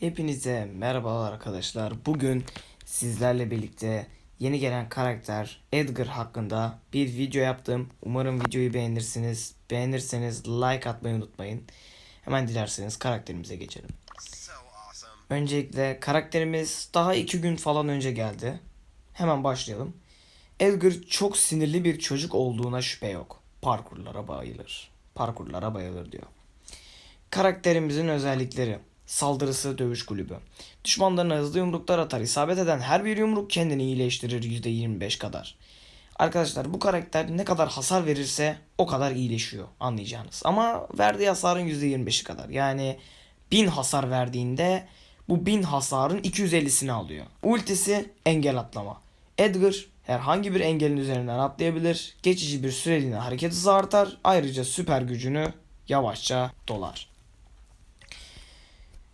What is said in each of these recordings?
Hepinize merhabalar arkadaşlar. Bugün sizlerle birlikte yeni gelen karakter Edgar hakkında bir video yaptım. Umarım videoyu beğenirsiniz. Beğenirseniz like atmayı unutmayın. Hemen dilerseniz karakterimize geçelim. Öncelikle karakterimiz daha iki gün falan önce geldi. Hemen başlayalım. Edgar çok sinirli bir çocuk olduğuna şüphe yok. Parkurlara bayılır. Parkurlara bayılır diyor. Karakterimizin özellikleri. Saldırısı dövüş kulübü. Düşmanlarına hızlı yumruklar atar. İsabet eden her bir yumruk kendini iyileştirir %25 kadar. Arkadaşlar bu karakter ne kadar hasar verirse o kadar iyileşiyor anlayacağınız. Ama verdiği hasarın %25'i kadar. Yani 1000 hasar verdiğinde bu 1000 hasarın 250'sini alıyor. Ultisi engel atlama. Edgar herhangi bir engelin üzerinden atlayabilir. Geçici bir süreliğine hareket hızı artar. Ayrıca süper gücünü yavaşça dolar.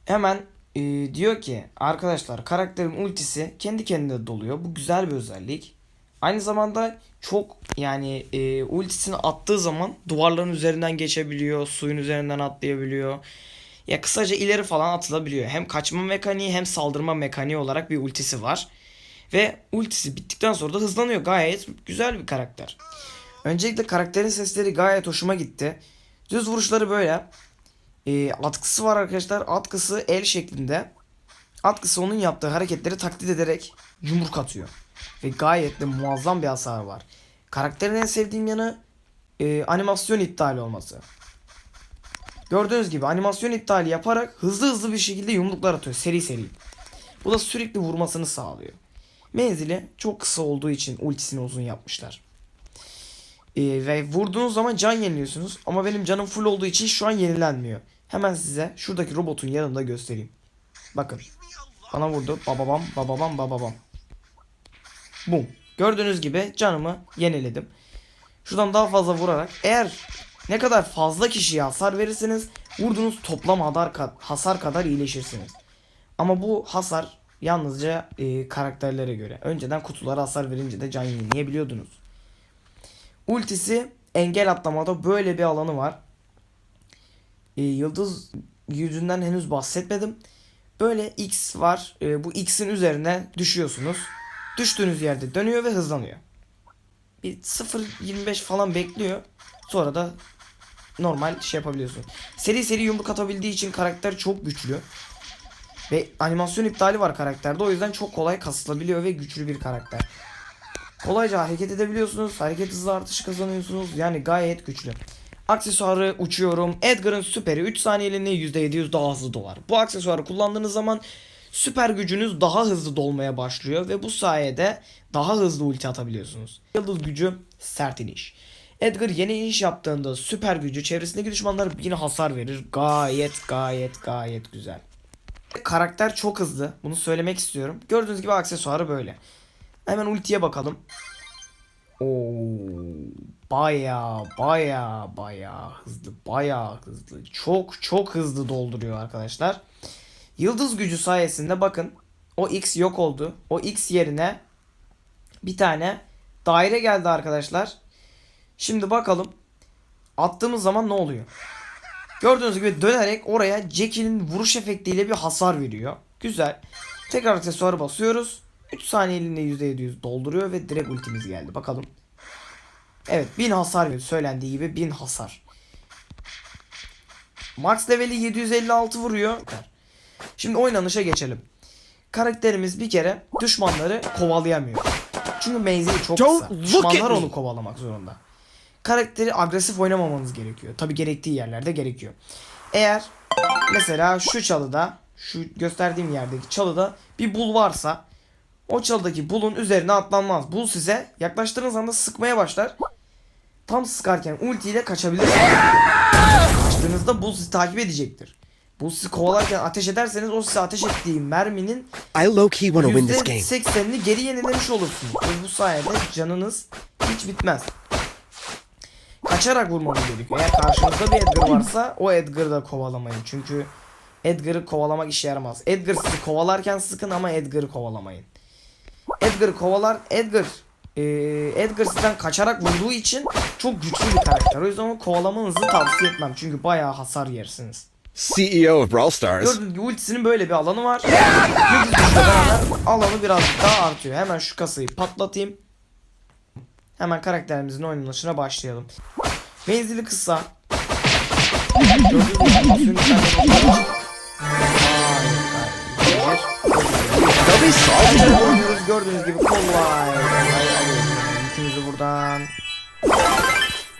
Hemen e, diyor ki arkadaşlar karakterin ultisi kendi kendine doluyor. Bu güzel bir özellik. Aynı zamanda çok yani e, ultisini attığı zaman duvarların üzerinden geçebiliyor. Suyun üzerinden atlayabiliyor. Ya kısaca ileri falan atılabiliyor. Hem kaçma mekaniği hem saldırma mekaniği olarak bir ultisi var. Ve ultisi bittikten sonra da hızlanıyor. Gayet güzel bir karakter. Öncelikle karakterin sesleri gayet hoşuma gitti. Düz vuruşları böyle. E, atkısı var arkadaşlar. Atkısı el şeklinde. Atkısı onun yaptığı hareketleri taklit ederek yumruk atıyor. Ve gayet de muazzam bir hasar var. Karakterin en sevdiğim yanı e, animasyon iptali olması. Gördüğünüz gibi animasyon iptali yaparak hızlı hızlı bir şekilde yumruklar atıyor seri seri. Bu da sürekli vurmasını sağlıyor. Menzili çok kısa olduğu için ultisini uzun yapmışlar. Ee, ve vurduğunuz zaman can yeniliyorsunuz. Ama benim canım full olduğu için şu an yenilenmiyor. Hemen size şuradaki robotun yanında göstereyim. Bakın. Bana vurdu. Bababam bababam bababam. Bum. Gördüğünüz gibi canımı yeniledim. Şuradan daha fazla vurarak eğer ne kadar fazla kişiye hasar verirseniz vurduğunuz toplam hasar kadar iyileşirsiniz. Ama bu hasar yalnızca e, karakterlere göre. Önceden kutulara hasar verince de can yenileyebiliyordunuz. Ultisi engel atlamada böyle bir alanı var. E, yıldız yüzünden henüz bahsetmedim. Böyle X var. E, bu X'in üzerine düşüyorsunuz. Düştüğünüz yerde dönüyor ve hızlanıyor. Bir 0.25 falan bekliyor. Sonra da normal şey yapabiliyorsun. Seri seri yumruk atabildiği için karakter çok güçlü. Ve animasyon iptali var karakterde. O yüzden çok kolay kasılabiliyor ve güçlü bir karakter. Kolayca hareket edebiliyorsunuz. Hareket hızı artışı kazanıyorsunuz. Yani gayet güçlü. Aksesuarı uçuyorum. Edgar'ın süperi 3 saniyeliğine %700 daha hızlı dolar. Bu aksesuarı kullandığınız zaman süper gücünüz daha hızlı dolmaya başlıyor ve bu sayede daha hızlı ulti atabiliyorsunuz. Yıldız gücü sert iniş. Edgar yeni iniş yaptığında süper gücü çevresindeki düşmanlara yine hasar verir. Gayet gayet gayet güzel. Karakter çok hızlı. Bunu söylemek istiyorum. Gördüğünüz gibi aksesuarı böyle. Hemen ultiye bakalım. Oo, baya baya baya hızlı. Baya hızlı. Çok çok hızlı dolduruyor arkadaşlar. Yıldız gücü sayesinde bakın o X yok oldu. O X yerine bir tane daire geldi arkadaşlar. Şimdi bakalım attığımız zaman ne oluyor? Gördüğünüz gibi dönerek oraya Jackie'nin vuruş efektiyle bir hasar veriyor. Güzel. Tekrar aksesuarı basıyoruz. 3 saniyeliğinde %700 dolduruyor ve direkt ultimiz geldi. Bakalım. Evet 1000 hasar veriyor. Söylendiği gibi 1000 hasar. Max leveli 756 vuruyor. Şimdi oynanışa geçelim. Karakterimiz bir kere düşmanları kovalayamıyor. Çünkü menzili çok kısa. Düşmanlar onu kovalamak zorunda. Karakteri agresif oynamamanız gerekiyor. Tabi gerektiği yerlerde gerekiyor. Eğer mesela şu çalıda, şu gösterdiğim yerdeki çalıda bir bul varsa o çalıdaki bulun üzerine atlanmaz. Bul size yaklaştığınız anda sıkmaya başlar. Tam sıkarken ulti ile kaçabilirsiniz. Kaçtığınızda bul sizi takip edecektir. Bul sizi kovalarken ateş ederseniz o size ateş ettiği merminin I low key want to win this game. %80'ini geri yenilemiş olursunuz. Ve bu sayede canınız hiç bitmez. Kaçarak vurmanız gerekiyor. Eğer karşınızda bir Edgar varsa o Edgar'ı da kovalamayın. Çünkü Edgar'ı kovalamak işe yaramaz. Edgar sizi kovalarken sıkın ama Edgar'ı kovalamayın. Edgar'ı kovalar. Edgar eee, Edgar sizden kaçarak vurduğu için çok güçlü bir karakter. O yüzden onu kovalamanızı tavsiye etmem. Çünkü bayağı hasar yersiniz. CEO of Brawl Stars. Gördüğünüz gibi ultisinin böyle bir alanı var. Beraber alanı birazcık daha artıyor. Hemen şu kasayı patlatayım. Hemen karakterimizin oynanışına başlayalım. Menzili kısa. Gördüğünüz gibi gördüğünüz gibi kolay. Yükümüzü buradan.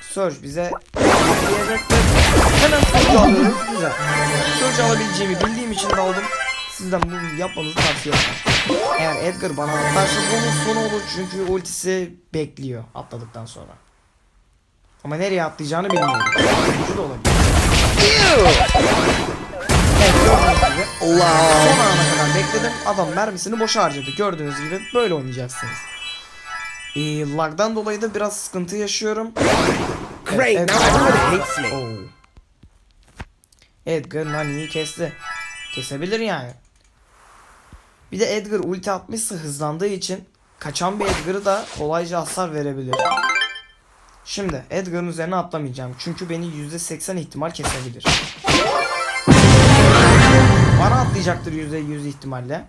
Surge bize diyecektir. Hemen Surge alıyoruz. Güzel. Surge alabileceğimi bildiğim için de aldım. Sizden bunu yapmanızı tavsiye ederim. Eğer Edgar bana atlarsa bunun sonu olur çünkü ultisi bekliyor atladıktan sonra. Ama nereye atlayacağını bilmiyorum. Şu da olabilir. Evet gördüğünüz gibi Lol. son ana kadar bekledim. Adam mermisini boşa harcadı. Gördüğünüz gibi böyle oynayacaksınız. Ee, lagdan dolayı da biraz sıkıntı yaşıyorum. Great. Evet, me. Oo. Edgar Nani'yi kesti. Kesebilir yani. Bir de Edgar ulti atmışsa hızlandığı için kaçan bir Edgar'ı da kolayca hasar verebilir. Şimdi Edgar'ın üzerine atlamayacağım. Çünkü beni %80 ihtimal kesebilir. Bana atlayacaktır %100 ihtimalle.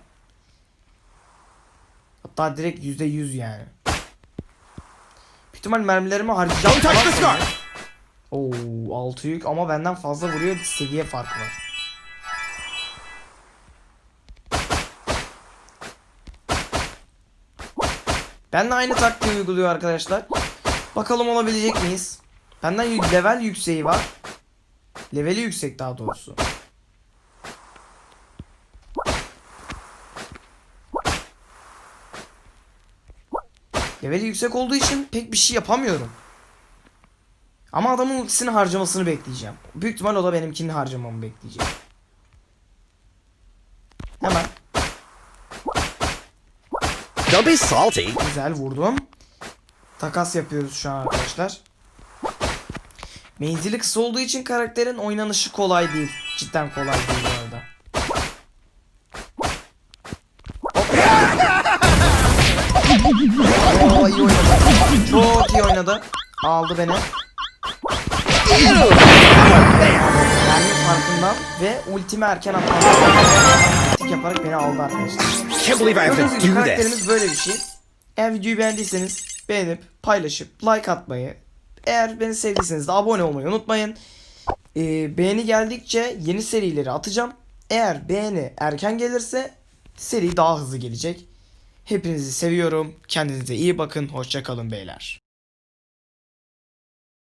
Hatta direkt %100 yani. Büyük ihtimal mermilerimi harcayacağım. Sanıyor. scar. Oo, altı yük ama benden fazla vuruyor. Seviye farkı var. Ben de aynı taktiği uyguluyor arkadaşlar. Bakalım olabilecek miyiz? Benden level yükseği var. Leveli yüksek daha doğrusu. Leveli yüksek olduğu için pek bir şey yapamıyorum. Ama adamın ultisini harcamasını bekleyeceğim. Büyük ihtimal o da benimkini harcamamı bekleyecek. Hemen Don't be salty. güzel vurdum. Takas yapıyoruz şu an arkadaşlar. Menzili kısa olduğu için karakterin oynanışı kolay değil. Cidden kolay değil bu iyi oynadı. Aldı beni. Yani farkından ve ultimi erken atmam. Ultik yaparak beni aldı arkadaşlar. Can't believe I have to do karakterimiz böyle bir şey. Eğer videoyu beğendiyseniz beğenip paylaşıp like atmayı eğer beni sevdiyseniz de abone olmayı unutmayın. Ee, beğeni geldikçe yeni serileri atacağım. Eğer beğeni erken gelirse seri daha hızlı gelecek. Hepinizi seviyorum. Kendinize iyi bakın. Hoşçakalın beyler.